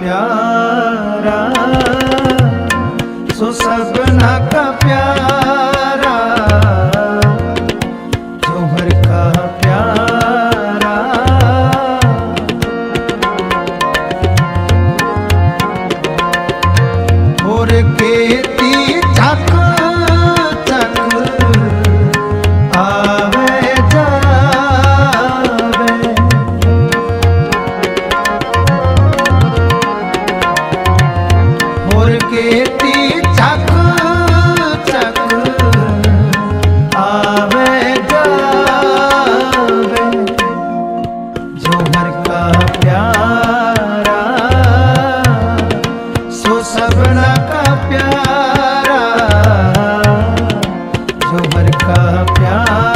ਪਿਆਰਾ ਸੋ ਸਭਨਾ ਕਾ प्यारा जो हर का प्यार